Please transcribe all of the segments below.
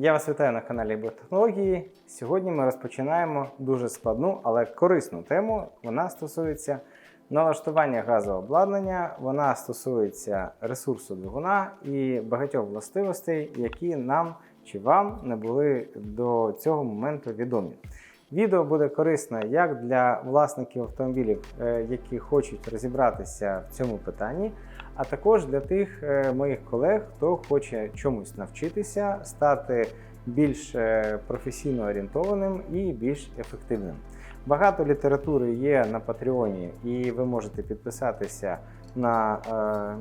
Я вас вітаю на каналі Біотехнології. Сьогодні ми розпочинаємо дуже складну, але корисну тему. Вона стосується налаштування газового обладнання, вона стосується ресурсу двигуна і багатьох властивостей, які нам чи вам не були до цього моменту відомі. Відео буде корисне як для власників автомобілів, е, які хочуть розібратися в цьому питанні, а також для тих е, моїх колег, хто хоче чомусь навчитися, стати більш е, професійно орієнтованим і більш ефективним. Багато літератури є на Патреоні, і ви можете підписатися на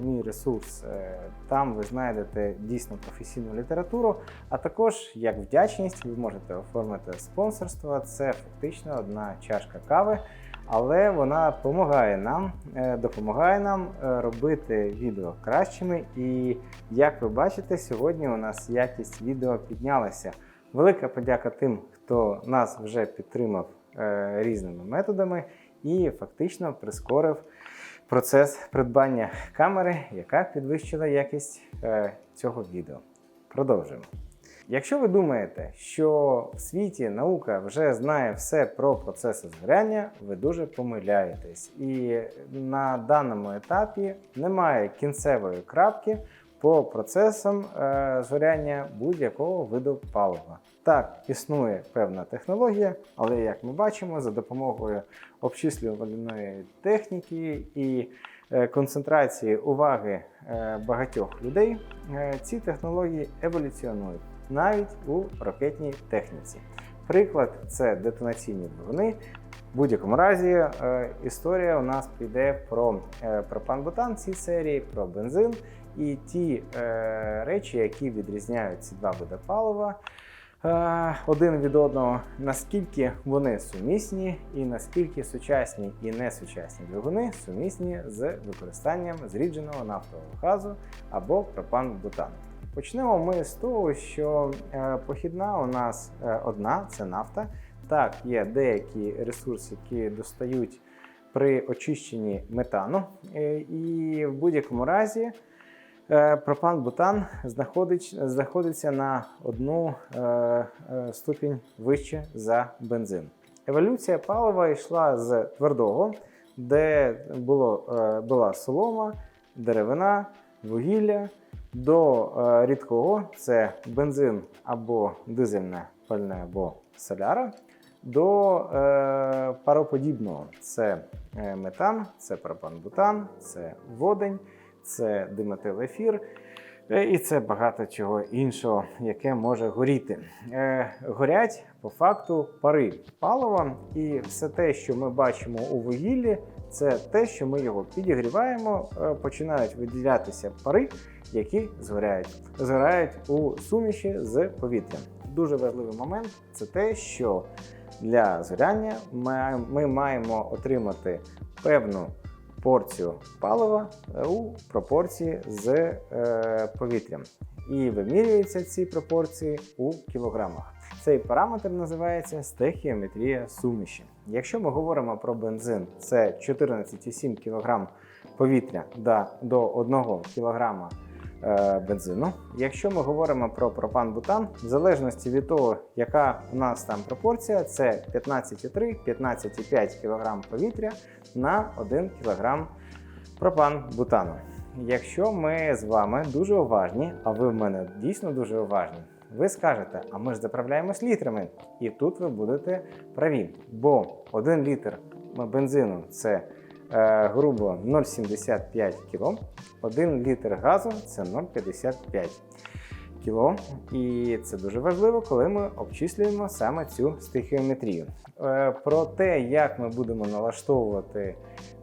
е, мій ресурс. Е, Там ви знайдете дійсно професійну літературу. А також, як вдячність, ви можете оформити спонсорство. Це фактично одна чашка кави, але вона допомагає нам, е, допомагає нам е, робити відео кращими. І як ви бачите, сьогодні у нас якість відео піднялася. Велика подяка тим, хто нас вже підтримав е, різними методами і фактично прискорив процес придбання камери, яка підвищила якість цього відео. Продовжуємо. Якщо ви думаєте, що в світі наука вже знає все про процеси згоряння, ви дуже помиляєтесь. І на даному етапі немає кінцевої крапки по процесам е, згоряння будь-якого виду палива. Так, існує певна технологія, але як ми бачимо, за допомогою обчислювальної техніки і е, концентрації уваги е, багатьох людей, ці технології еволюціонують навіть у ракетній техніці. Приклад це детонаційні двигуни. В будь-якому разі е, історія у нас піде про е, пропан-бутан цій серії, про бензин і ті е, речі, які відрізняють ці два види палива один від одного, наскільки вони сумісні, і наскільки сучасні і несучасні двигуни сумісні з використанням зрідженого нафтового газу або пропан-бутану. Почнемо ми з того, що е, похідна у нас е, одна це нафта. Так, є деякі ресурси, які достають при очищенні метану, Е, і в будь-якому разі пропан-бутан знаходиться на одну ступінь вище за бензин. Еволюція палива йшла з твердого, де було, була солома, деревина, вугілля, до е, рідкого це бензин або дизельне пальне або соляра, до е, пароподібного це е, метан, це пропан-бутан, це водень, це диметилефір. І це багато чого іншого, яке може горіти. Е, горять по факту пари палива, і все те, що ми бачимо у вугіллі, це те, що ми його підігріваємо, починають виділятися пари, які згоряють. Згорають у суміші з повітрям. Дуже важливий момент це те, що для згоряння ми, маємо отримати певну порцію палива е, у пропорції з е, повітрям. І вимірюються ці пропорції у кілограмах. Цей параметр називається стехіометрія суміші. Якщо ми говоримо про бензин, це 14,7 кг повітря до 1 кг е, бензину. Якщо ми говоримо про пропан-бутан, в залежності від того, яка у нас там пропорція, це 15,3-15,5 кг повітря на 1 кг пропан-бутану. Якщо ми з вами дуже уважні, а ви в мене дійсно дуже уважні, ви скажете, а ми ж заправляємось літрами. І тут ви будете праві, бо 1 літр бензину це е, грубо 0,75 кг, 1 літр газу це 0,55 кіло. І це дуже важливо, коли ми обчислюємо саме цю стихіометрію. Е, Про те, як ми будемо налаштовувати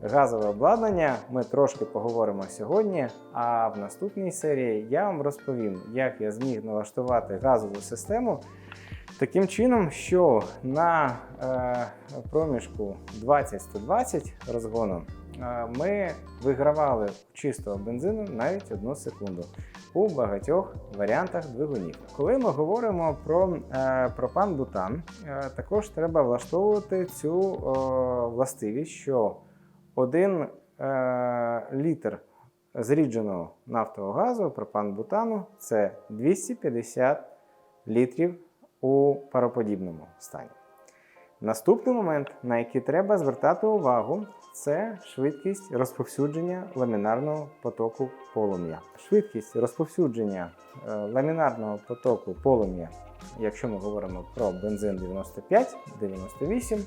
газове обладнання, ми трошки поговоримо сьогодні. А в наступній серії я вам розповім, як я зміг налаштувати газову систему таким чином, що на е, проміжку 20-120 розгону е, ми вигравали чистого бензину навіть одну секунду у багатьох варіантах двигунів. Коли ми говоримо про е, пропан-бутан, е, також треба влаштовувати цю е, властивість, що один е, літр зрідженого нафтового газу, пропан-бутану, це 250 літрів у пароподібному стані. Наступний момент, на який треба звертати увагу, це швидкість розповсюдження ламінарного потоку полум'я. Швидкість розповсюдження е, ламінарного потоку полум'я, якщо ми говоримо про бензин 95-98,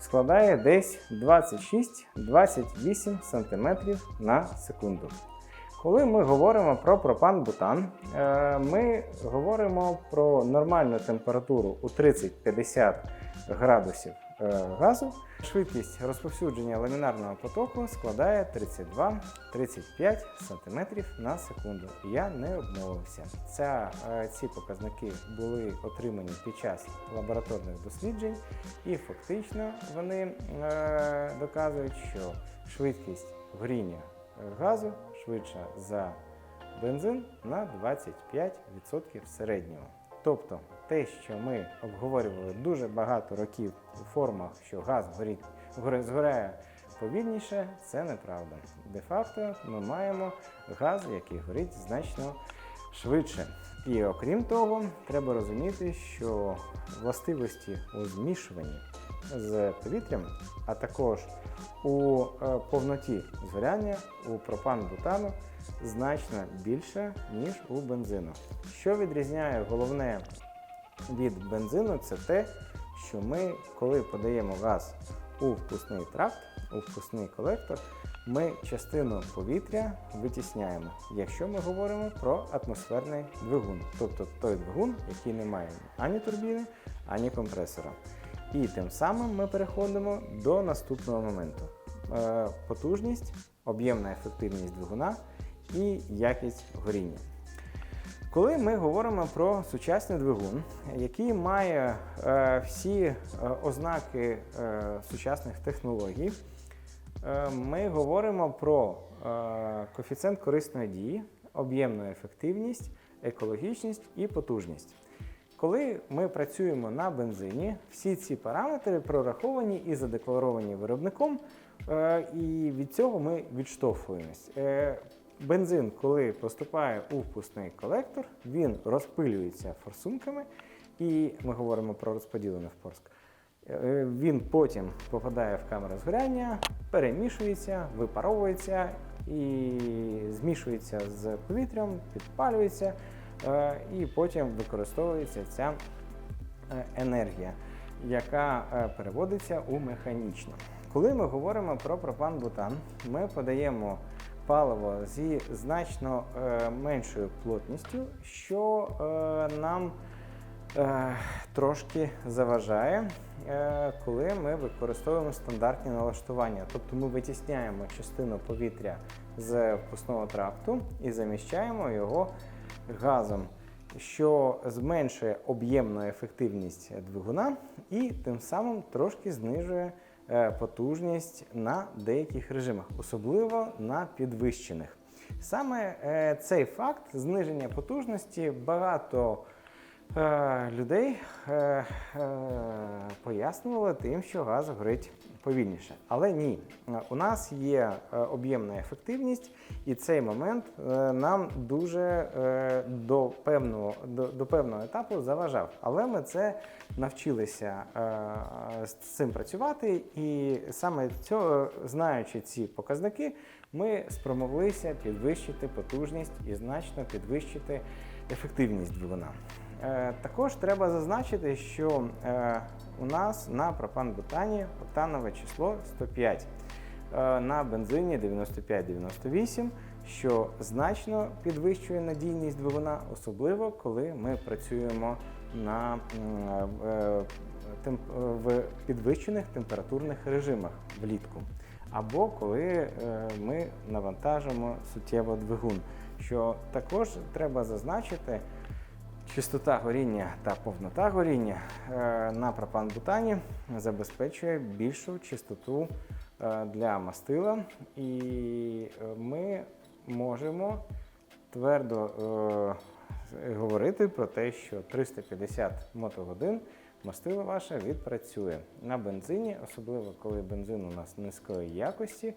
складає десь 26-28 см на секунду. Коли ми говоримо про пропан-бутан, е, ми говоримо про нормальну температуру у 30-50 градусів е, газу. Швидкість розповсюдження ламінарного потоку складає 32-35 см на секунду. Я не обмовився. Ця, е, ці показники були отримані під час лабораторних досліджень, і фактично вони е, доказують, що швидкість горіння е, газу швидша за бензин на 25% середнього. Тобто те, що ми обговорювали дуже багато років у формах, що газ горить, згоряє повільніше, це неправда. Де-факто ми маємо газ, який горить значно швидше. І окрім того, треба розуміти, що властивості у змішуванні з повітрям, а також у е, повноті згоряння у пропан-бутану значно більше, ніж у бензину. Що відрізняє головне від бензину, це те, що ми, коли подаємо газ у впускний тракт, у впускний колектор, ми частину повітря витісняємо, якщо ми говоримо про атмосферний двигун, тобто той двигун, який не має ані турбіни, ані компресора. І тим самим ми переходимо до наступного моменту: Е, потужність, об'ємна ефективність двигуна і якість горіння. Коли ми говоримо про сучасний двигун, який має е, всі е, ознаки сучасних технологій, ми говоримо про коефіцієнт корисної дії, об'ємну ефективність, екологічність і потужність. Коли ми працюємо на бензині, всі ці параметри прораховані і задекларовані виробником, е, і від цього ми відштовхуємось. Е, Бензин, коли поступає у впускний колектор, він розпилюється форсунками, і ми говоримо про розподілений впуск. Е, Він потім попадає в камеру згоряння, перемішується, випаровується і змішується з повітрям, підпалюється, і потім використовується ця е, енергія, яка е, переводиться у механічну. Коли ми говоримо про пропан-бутан, ми подаємо паливо зі значно е, меншою плотністю, що е, нам е, трошки заважає, е, коли ми використовуємо стандартні налаштування. Тобто ми витісняємо частину повітря з впускного тракту і заміщаємо його газом, що зменшує об'ємну ефективність двигуна і тим самим трошки знижує е, потужність на деяких режимах, особливо на підвищених. Саме е, цей факт зниження потужності багато е, людей пояснювали тим, що газ горить повільніше. Але ні, у нас є е, об'ємна ефективність, і цей момент е, нам дуже е, до певного, до, до певного етапу заважав. Але ми це навчилися з цим працювати, і саме цього, знаючи ці показники, ми спромоглися підвищити потужність і значно підвищити ефективність двигуна. Е, Також треба зазначити, що е, у нас на пропан-бутані октанове число 105, е, на бензині 95-98, що значно підвищує надійність двигуна, особливо коли ми працюємо на, в підвищених температурних режимах влітку. Або коли ми навантажимо суттєво двигун, що також треба зазначити, Чистота горіння та повнота горіння е, на пропан-бутані забезпечує більшу чистоту е, для мастила, і е, ми можемо твердо говорити про те, що 350 мотогодин мастило ваше відпрацює. На бензині, особливо коли бензин у нас низької якості,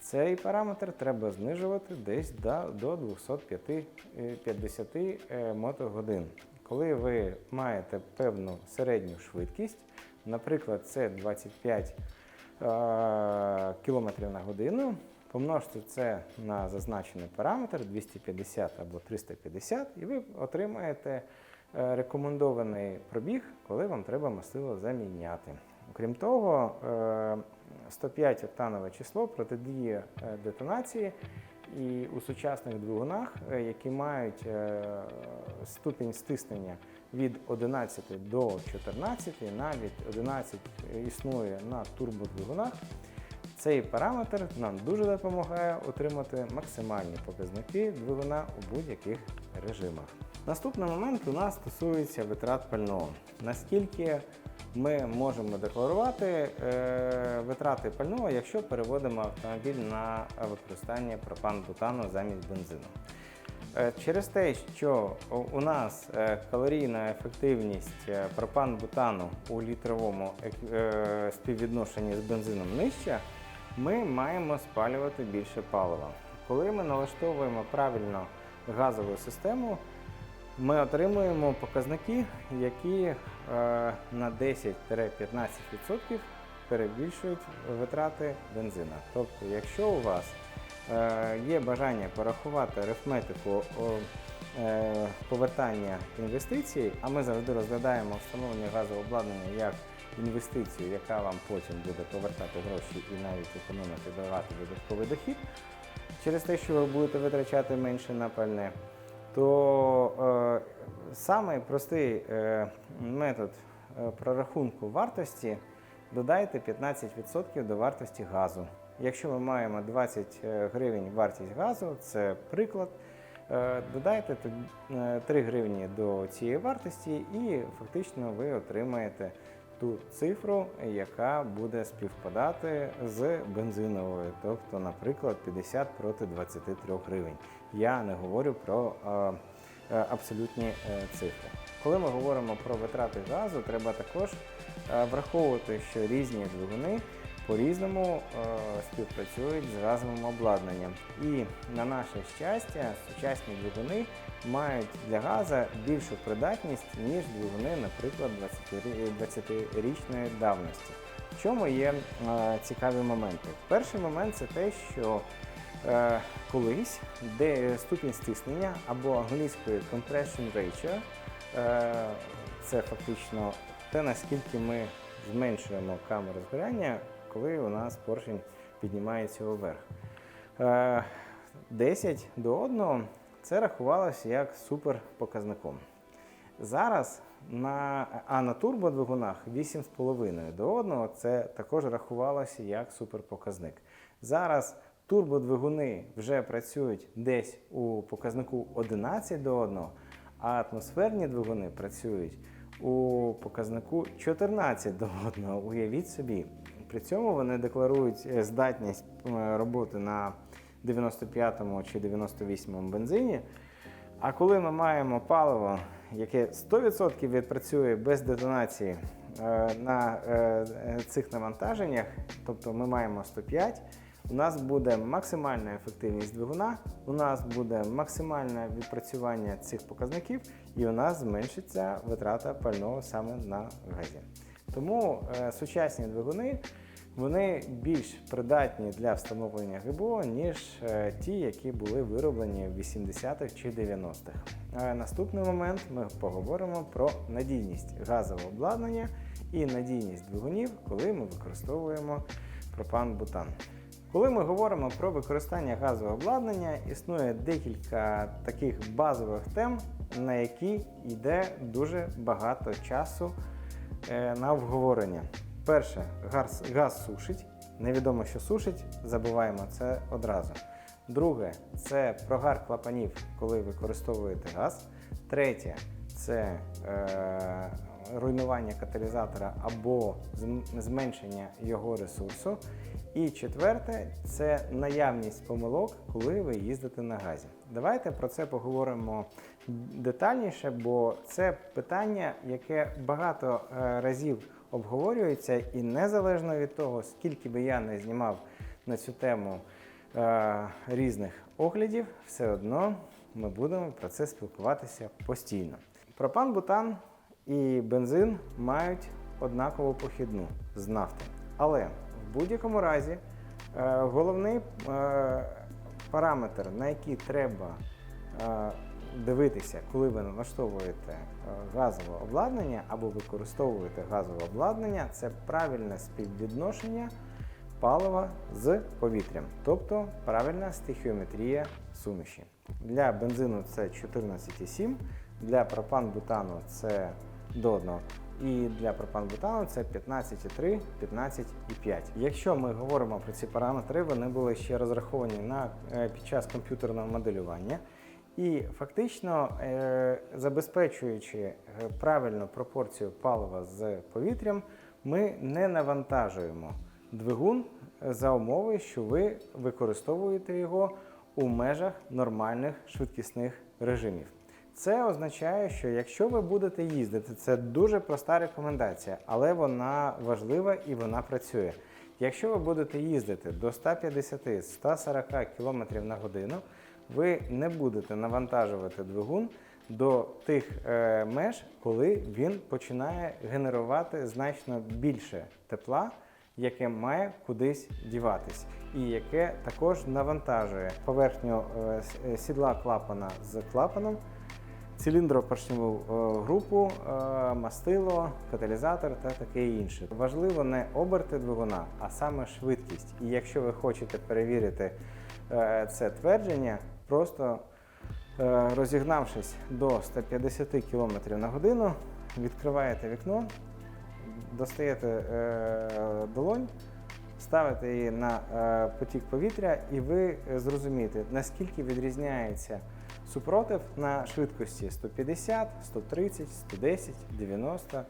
цей параметр треба знижувати десь до, до 250 е, мотогодин. коли ви маєте певну середню швидкість, наприклад, це 25 е, км на годину, помножте це на зазначений параметр 250 або 350, і ви отримаєте е, рекомендований пробіг, коли вам треба мастило заміняти. Окрім того, е, 105 октанове число протидіє е, детонації. І у сучасних двигунах, е, які мають е, ступінь стиснення від 11 до 14, навіть 11 існує на турбодвигунах, цей параметр нам дуже допомагає отримати максимальні показники двигуна у будь-яких режимах. Наступний момент у нас стосується витрат пального. Наскільки ми можемо декларувати е, витрати пального, якщо переводимо автомобіль на використання пропан-бутану замість бензину. Е, Через те, що у- нас е, калорійна ефективність пропан-бутану у літровому співвідношенні з бензином нижча, ми маємо спалювати більше палива. Коли ми налаштовуємо правильно газову систему, ми отримуємо показники, які е, на 10-15% перебільшують витрати бензина. Тобто, якщо у вас е, є бажання порахувати арифметику е, повертання інвестицій, а ми завжди розглядаємо встановлення газового обладнання як інвестицію, яка вам потім буде повертати гроші і навіть економити давати додатковий дохід, через те, що ви будете витрачати менше на пальне, то е, самий простий е, метод е, прорахунку вартості додайте 15% до вартості газу. Якщо ми маємо 20 гривень вартість газу, це приклад. е, Додайте е, 3 гривні до цієї вартості, і фактично ви отримаєте ту цифру, яка буде співпадати з бензиновою, тобто, наприклад, 50 проти 23 гривень. Я не говорю про е, е, абсолютні е, цифри. Коли ми говоримо про витрати газу, треба також враховувати, що різні двигуни по-різному е, співпрацюють з газовим обладнанням. І на наше щастя, сучасні двигуни мають для газу більшу придатність, ніж двигуни, наприклад, 20-річної давності. В чому є е, цікаві моменти? Перший момент це те, що е, колись де ступінь стиснення або англійською compression ratio, е, це фактично те, наскільки ми зменшуємо камеру згоряння, коли у нас поршень піднімається вверх. Е, 10 до 1 це рахувалося як суперпоказником. Зараз на, а на турбодвигунах 8,5 до 1 це також рахувалося як суперпоказник. Зараз турбодвигуни вже працюють десь у показнику 11 до 1, а атмосферні двигуни працюють у показнику 14 до 1. Уявіть собі. При цьому вони декларують е, здатність е, роботи на 95 чи 98 бензині. А коли ми маємо паливо, яке 100% відпрацює без детонації е, на цих навантаженнях, тобто ми маємо 105, у нас буде максимальна ефективність двигуна, у нас буде максимальне відпрацювання цих показників, і у нас зменшиться витрата пального саме на газі. Тому е, сучасні двигуни вони більш придатні для встановлення ГБО, ніж е, ті, які були вироблені в 80-х чи 90-х. А наступний момент ми поговоримо про надійність газового обладнання і надійність двигунів, коли ми використовуємо пропан-бутан. Коли ми говоримо про використання газового обладнання, існує декілька таких базових тем, на які йде дуже багато часу е, на обговорення. Перше, газ, газ сушить. Невідомо, що сушить, забуваємо це одразу. Друге, це прогар клапанів, коли використовуєте газ. Третє це е, руйнування каталізатора або зменшення його ресурсу. І четверте це наявність помилок, коли ви їздите на газі. Давайте про це поговоримо детальніше, бо це питання, яке багато е, разів обговорюється, і незалежно від того, скільки би я не знімав на цю тему е, різних оглядів, все одно ми будемо про це спілкуватися постійно. Пропан-бутан і бензин мають однакову похідну з нафти. Але в будь-якому разі е, головний параметр, на який треба дивитися, коли ви налаштовуєте е, газове обладнання або використовуєте газове обладнання, це правильне співвідношення палива з повітрям, тобто правильна стихіометрія суміші. Для бензину це 14,7, для пропан-бутану це до 1. І для пропан-бутану це 15,3, 15,5. Якщо ми говоримо про ці параметри, вони були ще розраховані на, е, під час комп'ютерного моделювання. І фактично, е, забезпечуючи е, правильну пропорцію палива з повітрям, ми не навантажуємо двигун за умови, що ви використовуєте його у межах нормальних швидкісних режимів. Це означає, що якщо ви будете їздити, це дуже проста рекомендація, але вона важлива і вона працює. Якщо ви будете їздити до 150-140 км на годину, ви не будете навантажувати двигун до тих е, меж, коли він починає генерувати значно більше тепла, яке має кудись діватись, і яке також навантажує поверхню е, е, сідла клапана з клапаном, циліндропоршневу групу, мастило, каталізатор та таке інше. Важливо не оберти двигуна, а саме швидкість. І якщо ви хочете перевірити це твердження, просто е, розігнавшись до 150 км на годину, відкриваєте вікно, достаєте е, долонь, ставите її на е, потік повітря, і ви зрозумієте, наскільки відрізняється супротив на швидкості 150, 130, 110, 90,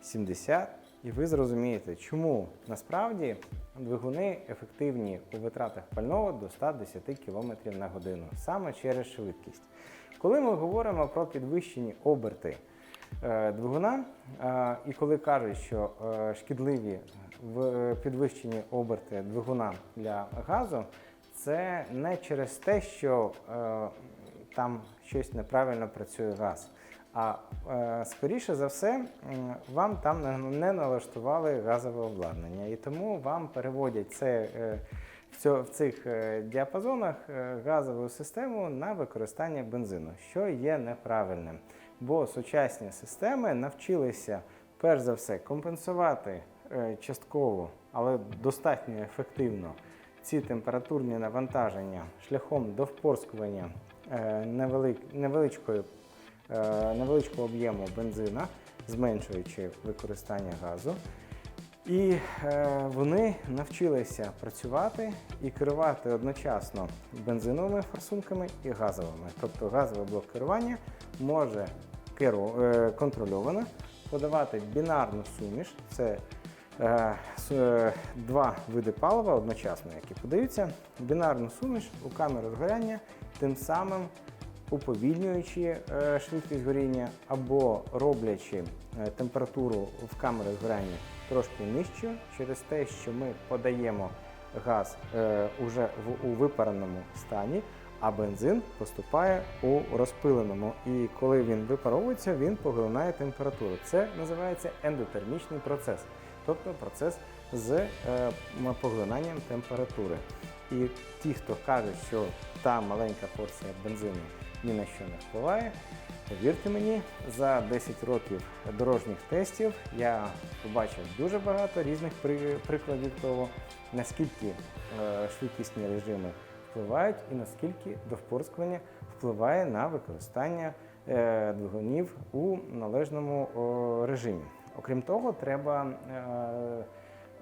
70. І ви зрозумієте, чому насправді двигуни ефективні у витратах пального до 110 км на годину саме через швидкість. Коли ми говоримо про підвищені оберти е, двигуна, е, і коли кажуть, що е, шкідливі підвищені оберти двигуна для газу, це не через те, що там щось неправильно працює газ. А е, скоріше за все, вам там не- налаштували газове обладнання, і тому вам переводять це е, в, цих е, діапазонах газову систему на використання бензину, що є неправильним. Бо сучасні системи навчилися перш за все компенсувати частково, але достатньо ефективно ці температурні навантаження шляхом довпорскування невеличкої невеличкого об'єму бензина, зменшуючи використання газу. І е, вони навчилися працювати і керувати одночасно бензиновими форсунками і газовими. Тобто газовий блок керування може е, контрольовано подавати бінарну суміш. Це е, е, два види палива одночасно, які подаються. Бінарну суміш у камеру згоряння, тим самим уповільнюючи е, швидкість горіння або роблячи е, температуру в камері згоряння трошки нижчою через те, що ми подаємо газ е, уже у випареному стані, а бензин поступає у розпиленому. І коли він випаровується, він поглинає температуру. Це називається ендотермічний процес, тобто процес з поглинанням температури. І ті, хто кажуть, що та маленька порція бензину ні на що не впливає, повірте мені, за 10 років дорожніх тестів я побачив дуже багато різних при- прикладів того, наскільки е, швидкісні режими впливають і наскільки довпорскування впливає на використання е, двигунів у належному режимі. Окрім того, треба е,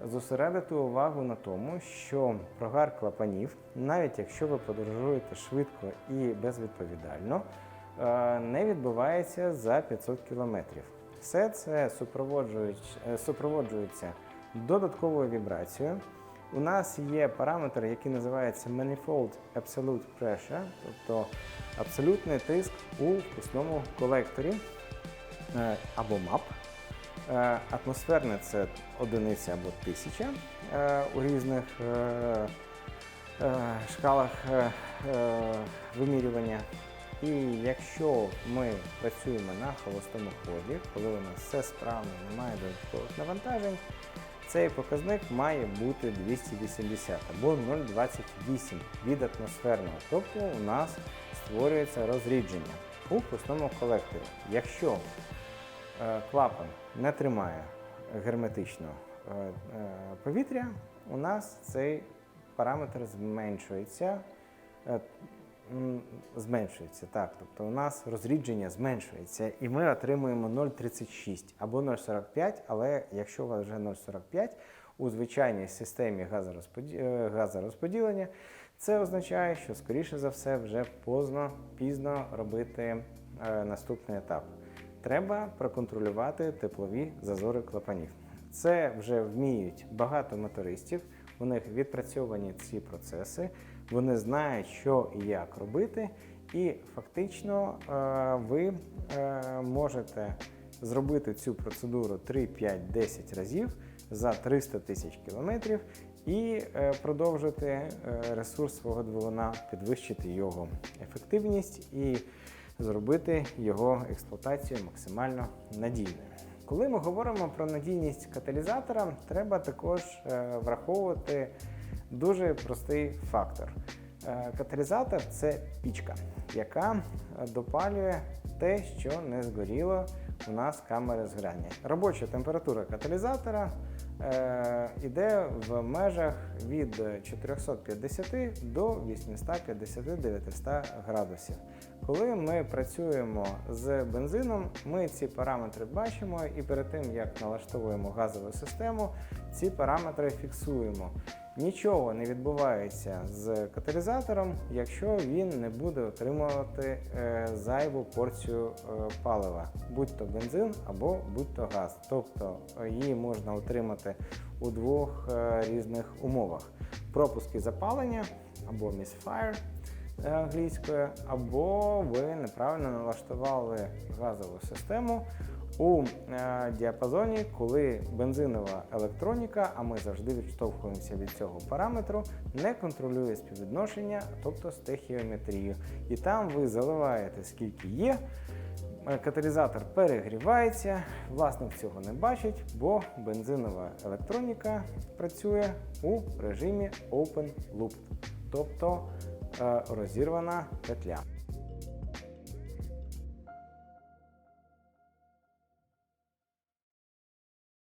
зосередити увагу на тому, що прогар клапанів, навіть якщо ви подорожуєте швидко і безвідповідально, е, не відбувається за 500 км. Все це е, супроводжується додатковою вібрацією. У нас є параметр, який називається Manifold Absolute Pressure, тобто абсолютний тиск у впускному колекторі е, або MAP. Е, Атмосферне це одиниця або тисяча е, у різних е, шкалах вимірювання. І якщо ми працюємо на холостому ході, коли у нас все справно, немає додаткових навантажень, цей показник має бути 280 або 0,28 від атмосферного. Тобто у нас створюється розрідження у пусному колекторі. Якщо клапан не тримає герметично е, е, повітря, у нас цей параметр зменшується. е, Зменшується, так. Тобто у нас розрідження зменшується, і ми отримуємо 0,36 або 0,45, але якщо у вас вже 0,45 у звичайній системі е, газорозподілення, це означає, що скоріше за все вже поздно, пізно робити е, наступний етап. Треба проконтролювати теплові зазори клапанів. Це вже вміють багато мотористів, у них відпрацьовані ці процеси, вони знають, що і як робити, і фактично е, ви е, можете зробити цю процедуру 3, 5, 10 разів за 300 тисяч кілометрів і е, продовжити ресурс свого двигуна, підвищити його ефективність і зробити його експлуатацію максимально надійною. Коли ми говоримо про надійність каталізатора, треба також е, враховувати дуже простий фактор. Е, Каталізатор це пічка, яка е, допалює те, що не згоріло у нас камери згоряння. Робоча температура каталізатора е, йде в межах від 450 до 850-900 градусів. Коли ми працюємо з бензином, ми ці параметри бачимо і перед тим як налаштовуємо газову систему, ці параметри фіксуємо. Нічого не відбувається з каталізатором, якщо він не буде отримувати е, зайву порцію е, палива, будь то бензин або будь то газ. Тобто е, її можна отримати у двох різних умовах: пропуски запалення або е, англійською, або ви неправильно налаштували газову систему у е, діапазоні, коли бензинова електроніка, а ми завжди відштовхуємося від цього параметру, не контролює співвідношення, тобто стехіометрію. І там ви заливаєте скільки є. е, Каталізатор перегрівається, власник цього не бачить, бо бензинова електроніка працює у режимі Open Loop, тобто е, розірвана петля.